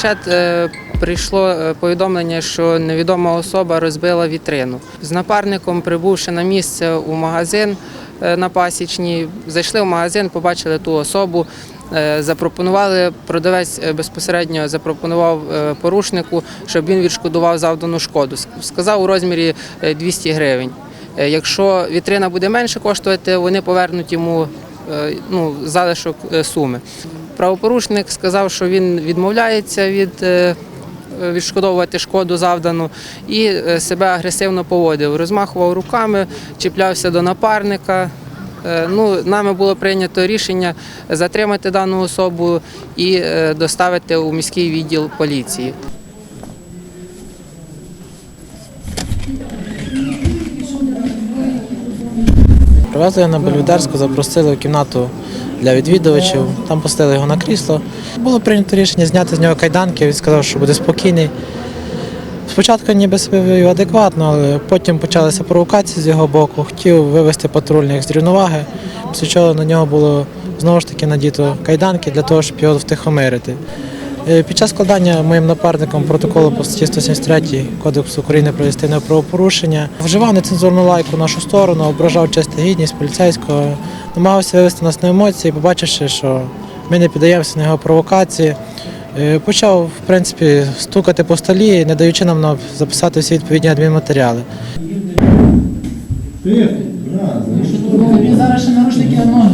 Планшет е, прийшло е, повідомлення, що невідома особа розбила вітрину. З напарником, прибувши на місце у магазин е, на пасічній, зайшли в магазин, побачили ту особу. Запропонували продавець безпосередньо запропонував порушнику, щоб він відшкодував завдану шкоду. Сказав у розмірі е, 200 гривень. Якщо вітрина буде менше коштувати, вони повернуть йому ну, залишок суми. Правопорушник сказав, що він відмовляється від е, відшкодовувати шкоду завдану і е, себе агресивно поводив. Розмахував руками, чіплявся до напарника. Е, Ну, нами було прийнято рішення затримати дану особу і доставити у міський відділ поліції. Привезли на Бельведерську, запросили в кімнату для відвідувачів, там поставили його на крісло. Було прийнято рішення зняти з нього кайданки, він сказав, що буде спокійний. Спочатку ніби себе вів адекватно, але потім почалися провокації з його боку, хотів вивести патрульних з рівноваги, після чого на нього було знову ж таки надіто кайданки для того, щоб його втихомирити. Е, Під час складання моїм напарником протоколу по статті 173 Кодексу України про адміністративне правопорушення вживав нецензурну лайку в нашу сторону, ображав честь та гідність поліцейського, намагався вивести нас на емоції, побачивши, що ми не піддаємося на його провокації. е, Почав, в принципі, стукати по столі, не даючи нам на- записати всі відповідні адмінматеріали. Він зараз ще наручники одного.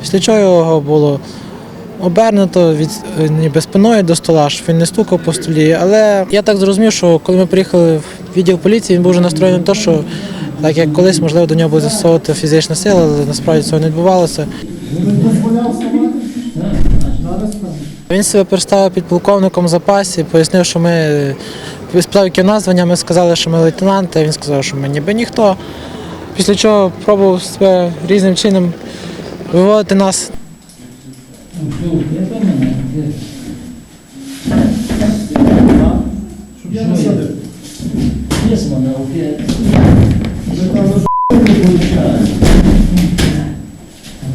Після чого його було обернуто від е, ніби спиною до стола, щоб він не стукав по столі. Але я так зрозумів, що коли ми приїхали відділ поліції, він був вже настроєний на те, що так як колись, можливо, до нього буде застосовувати фізична сила, але насправді цього не відбувалося. Він себе представив підполковником в запасі, пояснив, що ми спитав, названня, ми сказали, що ми лейтенанти, він сказав, що ми ніби ніхто. Після чого пробував себе різним чином виводити нас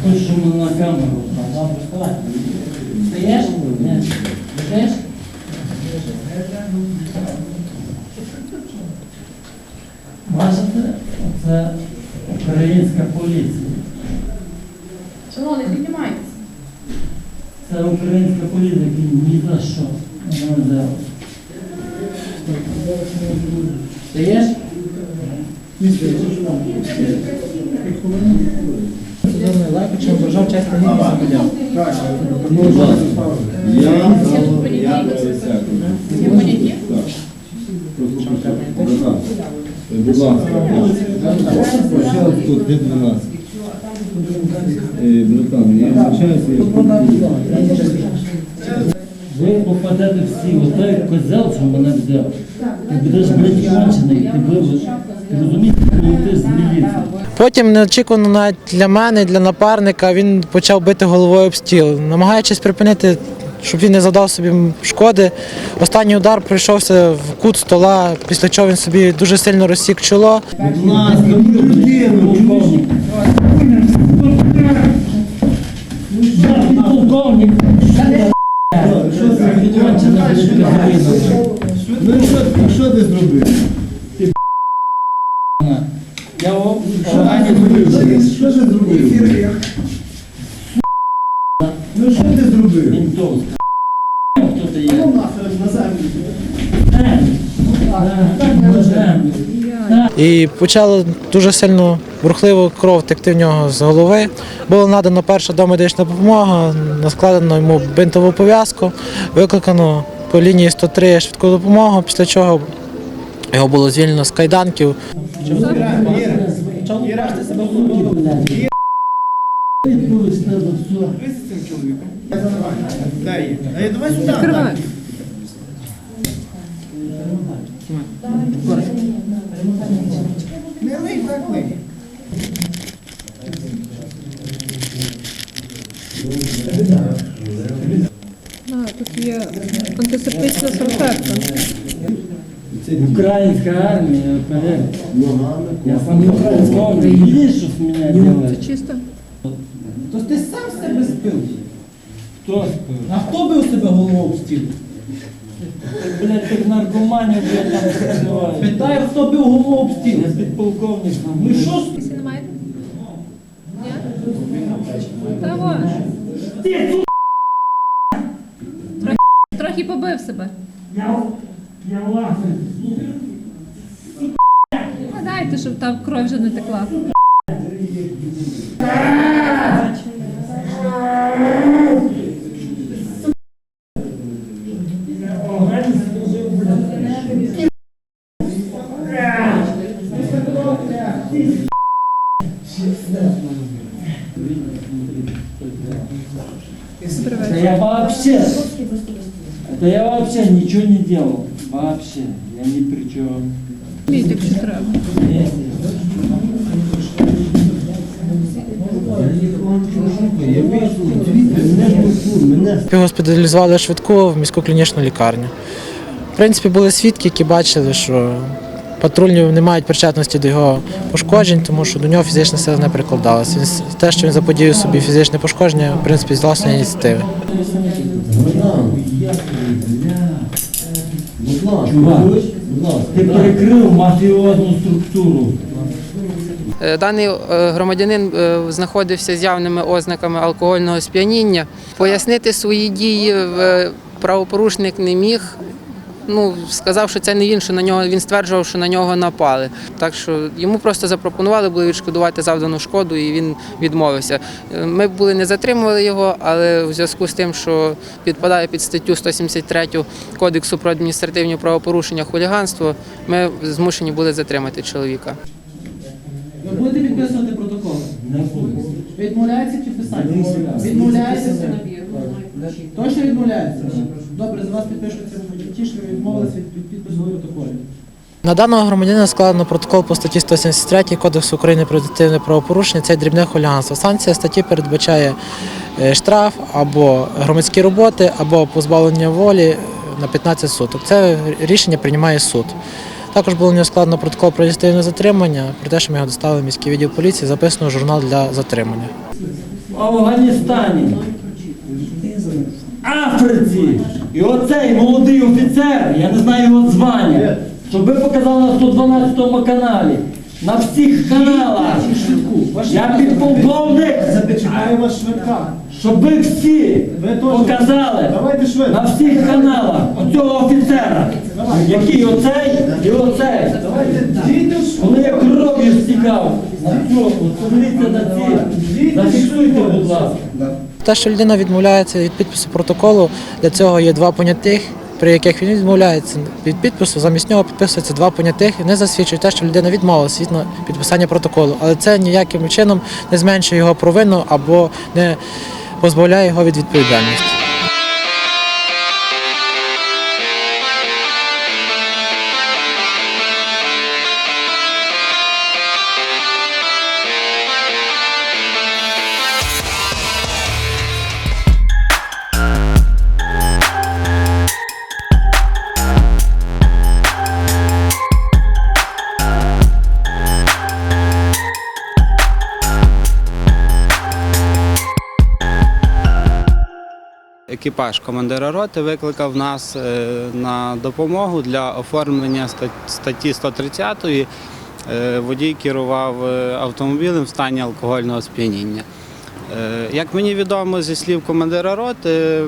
Той, що ми на камеру. Стаєш? Ні. Стаєш? Бачите, це українська поліція. Шановний, піднімайтеся. Це українська поліція, які ні за що не взяла. Стаєш? Цензурною лайку, чи ображав честь гідність громадян. Я тут. Є? Будь ласка, тут від 12. Братан, я вибачаюся, я Ви попадете всі, отой як козел, що мене взяв. Ти будеш, блядь, ти будеш, ти коли ти з міліції. Потім неочікувано навіть для мене, для напарника, він почав бити головою об стіл, намагаючись припинити, щоб він не завдав собі шкоди. Останній удар прийшовся в кут стола, після чого він собі дуже сильно розсік чоло. Будь ласка, Полковник. Полковник. що це? Що, ти зробив? Я о- Що органі ти зробив? Що ти зробив? Ну що ти зробив? ментов. Хто ти є? Е, Так можемо. І почало дуже сильно бурхливо кров текти в нього з голови. Була надана перша домедична допомога, складено йому бинтову пов'язку, викликано по лінії 103 швидку допомогу, після чого його було звільнено з кайданків. А, тут є антисептична салфетка. Українська армія, вперед. Я сам українська армія. Видиш, що з мене делають? Чисто? То ти спив? Хто спив? А хто бив себе головою об стіл? Блядь, тих наркоманів, блядь, там працювають. Питаю, хто бив головою об стіл? Я підполковник там. Ну і що не маєте? Ні? Та вон. Трохи, трохи побив себе. Я, я. А дайте, щоб там кров вже не текла. Да я вообще, да я вообще ничего не делал. Вообще, я ни при чем. Міть, якщо треба. Його госпіталізували швидко в міську клінічну лікарню. В принципі, були свідки, які бачили, що патрульні не мають причетності до його пошкоджень, тому що до нього фізична сила не прикладалася. Він Те, що він заподіяв собі фізичне пошкодження, в принципі, з власної ініціативи. Чувак, ти перекрив мафіозну структуру. Е, Даний е, громадянин е, знаходився з явними ознаками алкогольного сп'яніння. Пояснити свої дії правопорушник не міг. Ну, сказав, що це не він, що на нього він стверджував, що на нього напали. Так що йому просто запропонували були відшкодувати завдану шкоду, і він відмовився. Ми були не затримували його, але в зв'язку з тим, що підпадає під статтю 173 Кодексу про адміністративні правопорушення хуліганство, ми змушені були затримати чоловіка. Ви будете підписувати протокол? Відмовляється чи писати? Відмовляється. Точно відмовляється? Добре, за вас підпишуться ті, що ви відмовилися від підпису протоколів. На даного громадянина складено протокол по статті 173 Кодексу України про адміністративне правопорушення. Це дрібне хуліганство. Санкція статті передбачає е, штраф або громадські роботи, або позбавлення волі на 15 суток. Це рішення приймає суд. Також було в нього складено протокол про адміністративне затримання, про те, що ми його доставили в міський відділ поліції, записано журнал для затримання. В Афганістані, Африці. І оцей молодий офіцер, я не знаю його звання, щоб ви показали на 112 каналі. На всіх каналах. Я підполковник, вас швидка. щоб ви всі показали на всіх каналах оцього офіцера, який оцей і оцей. Коли я кров'ю стікав, на цьому, подивіться на ці, зафіксуйте, будь ласка. Те, що людина відмовляється від підпису протоколу, для цього є два понятих, при яких він відмовляється від підпису. Замість нього підписується два понятих і не засвідчують те, що людина відмовилася від підписання протоколу. Але це ніяким чином не зменшує його провину або не позбавляє його від відповідальності. Екіпаж командира роти викликав нас е, на допомогу для оформлення статті 130. Е, Водій керував е, автомобілем в стані алкогольного сп'яніння. Як мені відомо зі слів командира роти,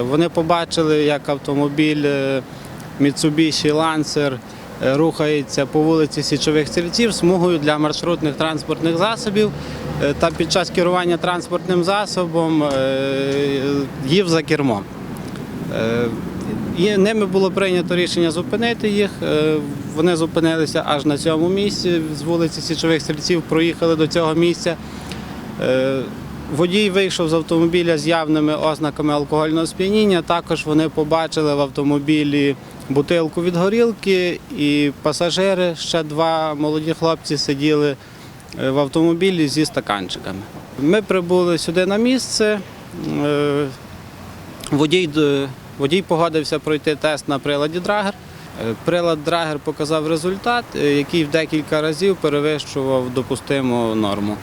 вони побачили, як автомобіль Mitsubishi Lancer рухається по вулиці Січових Стрільців смугою для маршрутних транспортних засобів та під час керування транспортним засобом е, їв за кермом. Е, ними було прийнято рішення зупинити їх. Е, Вони зупинилися аж на цьому місці з вулиці Січових Стрільців, проїхали до цього місця. Е, Водій вийшов з автомобіля з явними ознаками алкогольного сп'яніння. Також вони побачили в автомобілі бутилку від горілки, і пасажири, ще два молоді хлопці, сиділи е, в автомобілі зі стаканчиками. Ми прибули сюди на місце. Е, Водій, водій погодився пройти тест на приладі Драгер. Е, Прилад Драгер показав результат, е, який в декілька разів перевищував допустиму норму.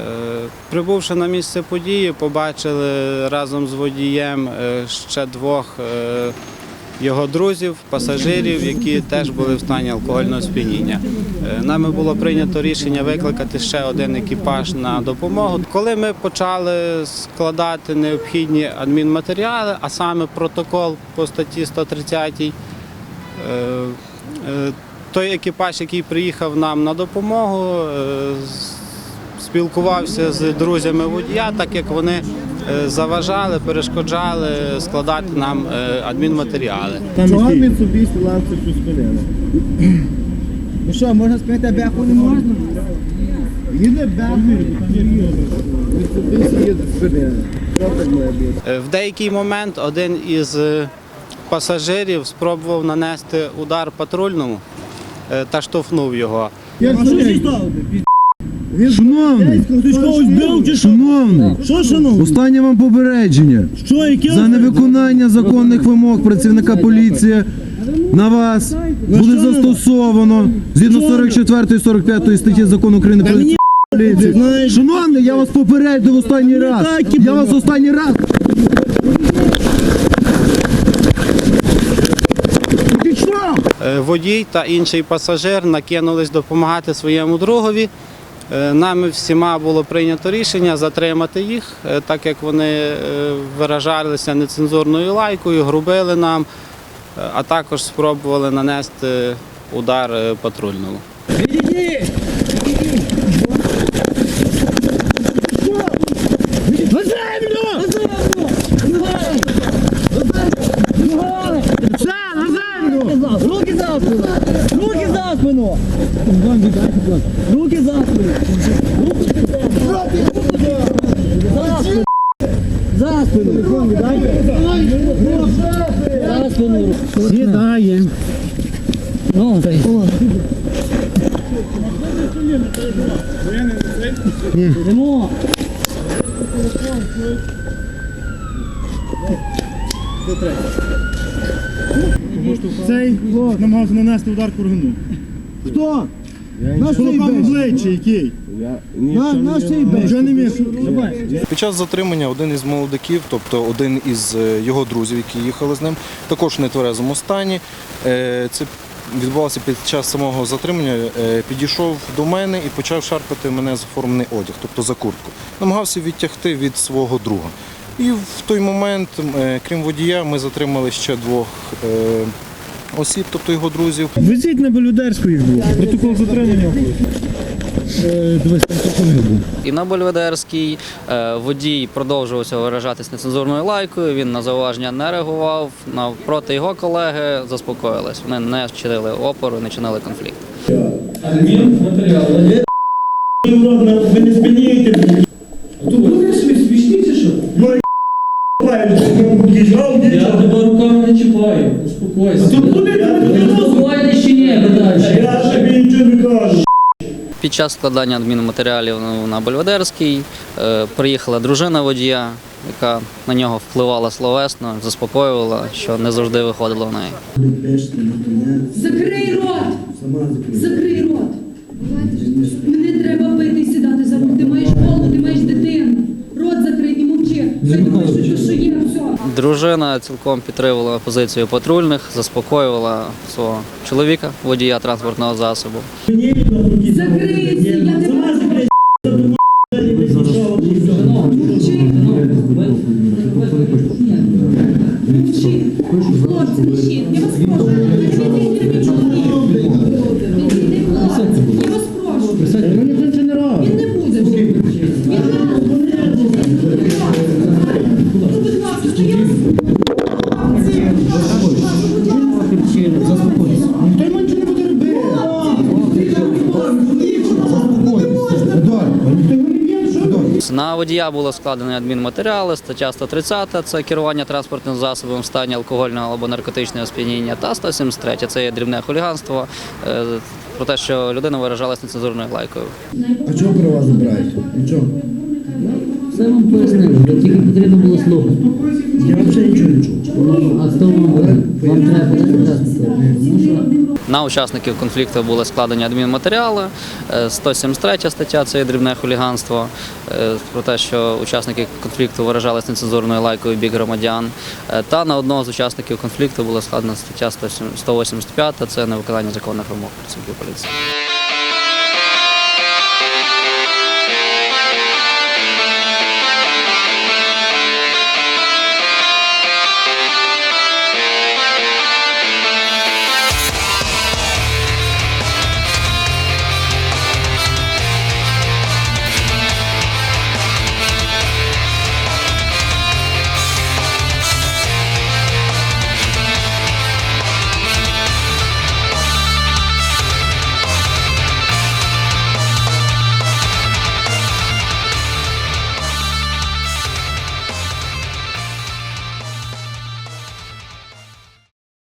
Е, Прибувши на місце події, побачили разом з водієм е, ще двох е, його друзів, пасажирів, які теж були в стані алкогольного сп'яніння. Е, Нами було прийнято рішення викликати ще один екіпаж на допомогу. Коли ми почали складати необхідні адмінматеріали, а саме протокол по статті 130, е, е, той екіпаж, який приїхав нам на допомогу, спілкувався з друзями водія, так як вони заважали, перешкоджали складати нам е, адмінматеріали. Чого Mitsubishi Lancer спинили? Ну що, можна спинити беху не можна? Їде беху, Mitsubishi їде бути? Е, В деякий момент один із е, пасажирів спробував нанести удар патрульному е, та штовхнув його. Шановний, Хтось когось бив чи що? шановний, Що, шановний? останнє вам попередження. Що, яке? За невиконання законних вимог працівника поліції на вас буде що на- застосовано згідно 44 і 45 статті закону України про мені поліцію. знаєш- Шановний, я вас попередив останній раз. так, Я вас останній раз. Ти що? Е, Водій та інший пасажир накинулись допомагати своєму другові. Е, Нами всіма було прийнято рішення затримати їх, е, так як вони е, виражалися нецензурною лайкою, грубили нам, а також спробували нанести удар патрульному. На землю! Все, на землю! Руки за спину! Руки за спину! Руки за спину! За спину! За спину! Сідаємо! Ну, Йдемо! Цей намагався нанести удар кургану. Хто? Наш обличчя який? На, на цей Вже не міг. Під час затримання один із молодиків, тобто один із е, його друзів, які їхали з ним, також в нетверезому стані. Е, Це відбувалося під час самого затримання. е, Підійшов до мене і почав шарпати мене за формений одяг, тобто за куртку. Намагався відтягти від свого друга. І в той момент, крім водія, ми затримали ще двох осіб, тобто його друзів. Везіть на Белюдерську їх двох. Протокол затримання. Дивись, там такого був. І на Бельведерській е, водій продовжувався виражатись нецензурною лайкою. Він на зауваження не реагував. Навпроти його колеги заспокоїлись. Вони не чинили опору, не чинили конфлікт. Ви не спинієте! Я тебе руками не чіпаю, успокойся. Успокойтесь чи ні. Я тобі нічого не кажу. Під час складання адмінматеріалів ну, на Бельведерській е, приїхала дружина водія, яка на нього впливала словесно, заспокоювала, що не завжди виходило в неї. Закрий рот! Закрий рот! Не треба пити і сідати за руль. Ти маєш голову, ти маєш дитину. Рот закрий і мовчи. Що є, все. Дружина цілком підтримувала позицію патрульних, заспокоювала свого чоловіка, водія транспортного засобу. Водія було складено адмінматеріали, стаття 130 – це керування транспортним засобом в стані алкогольного або наркотичного сп'яніння, та 173 – це є дрібне хуліганство, е, про те, що людина виражалась нецензурною лайкою. А чого про вас забирають? Нічого. Все вам пояснили, тільки потрібно було слухати. Я взагалі нічого не На учасників конфлікту були складені адмінматеріали. Е, 173 стаття це дрібне хуліганство. е, Про те, що учасники конфлікту виражалися нецензурною лайкою бік громадян. Е, Та на одного з учасників конфлікту була складена стаття 185, це невиконання законних вимог працівників поліції.